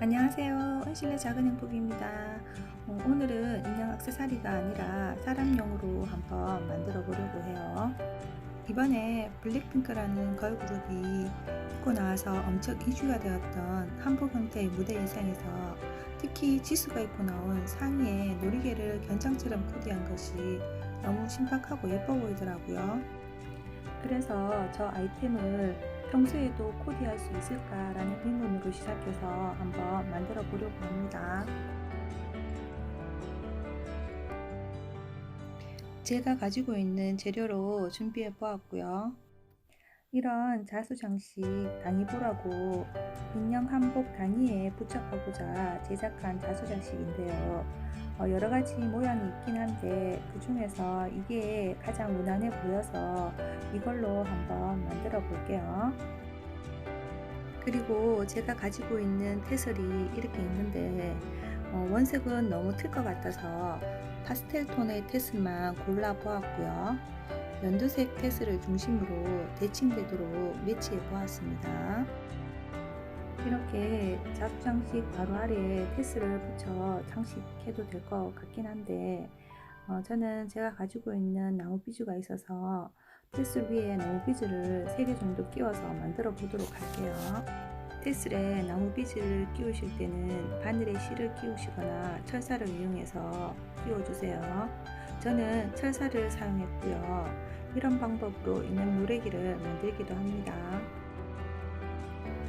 안녕하세요. 은실의 작은 행복입니다. 어, 오늘은 인형 액세서리가 아니라 사람용으로 한번 만들어 보려고 해요. 이번에 블랙핑크라는 걸그룹이 입고 나와서 엄청 이슈가 되었던 한복 형태의 무대 의상에서 특히 지수가 입고 나온 상의에 놀이개를 견장처럼 코디한 것이 너무 신박하고 예뻐 보이더라고요. 그래서 저 아이템을 평소에도 코디할 수 있을까라는 의문으로 시작해서 한번 만들어 보려고 합니다. 제가 가지고 있는 재료로 준비해 보았고요. 이런 자수 장식 당이보라고 인형 한복 단위에 부착하고자 제작한 자수 장식인데요. 어, 여러 가지 모양이 있긴 한데 그 중에서 이게 가장 무난해 보여서 이걸로 한번 만들어 볼게요. 그리고 제가 가지고 있는 테슬이 이렇게 있는데 어, 원색은 너무 틀 것 같아서 파스텔 톤의 테슬만 골라 보았고요. 연두색 테슬을 중심으로 대칭되도록 매치해 보았습니다. 이렇게 자수 장식 바로 아래에 테스를 붙여 장식해도 될 것 같긴 한데 어, 저는 제가 가지고 있는 나무 비주가 있어서 테스 위에 나무 비즈를 3개 정도 끼워서 만들어 보도록 할게요. 테슬에 나무 비즈를 끼우실 때는 바늘에 실을 끼우시거나 철사를 이용해서 끼워주세요. 저는 철사를 사용했고요. 이런 방법으로 인형 노래기를 만들기도 합니다.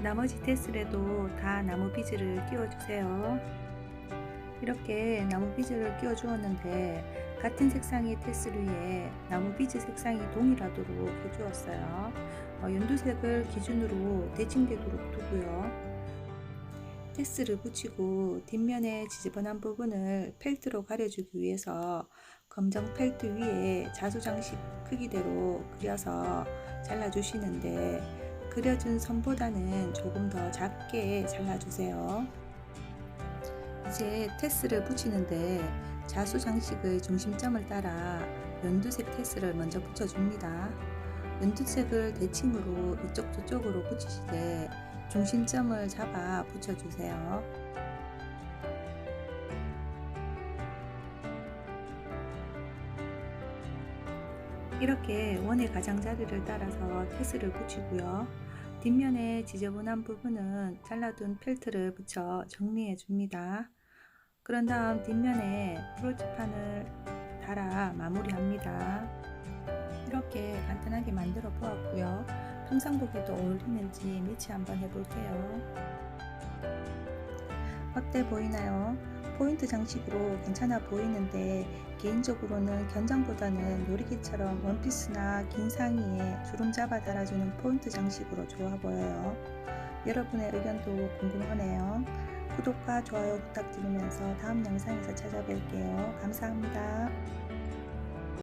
나머지 테슬에도 다 나무 비즈를 끼워주세요. 이렇게 나무 비즈를 끼워 주었는데 같은 색상의 테슬 위에 나무 비즈 색상이 동일하도록 해주었어요. 어, 연두색을 기준으로 대칭되도록 두고요. 테스를 붙이고 뒷면에 지저분한 부분을 펠트로 가려주기 위해서 검정 펠트 위에 자수 장식 크기대로 그려서 잘라주시는데 그려준 선보다는 조금 더 작게 잘라주세요. 이제 테스를 붙이는데 자수 장식의 중심점을 따라 연두색 테스를 먼저 붙여줍니다. 연두색을 대칭으로 이쪽 저쪽으로 붙이시되 중심점을 잡아 붙여주세요. 이렇게 원의 가장자리를 따라서 테스를 붙이고요. 뒷면에 지저분한 부분은 잘라둔 펠트를 붙여 정리해 줍니다. 그런 다음 뒷면에 프로치판을 달아 마무리합니다. 이렇게 간단하게 만들어 보았고요. 평상복에도 어울리는지 매치 한번 해볼게요. 어때 보이나요? 포인트 장식으로 괜찮아 보이는데 개인적으로는 견장보다는 놀이기처럼 원피스나 긴 상의에 주름 잡아 달아주는 포인트 장식으로 좋아 보여요. 여러분의 의견도 궁금하네요. 구독과 좋아요 부탁드리면서 다음 영상에서 찾아뵐게요. 감사합니다.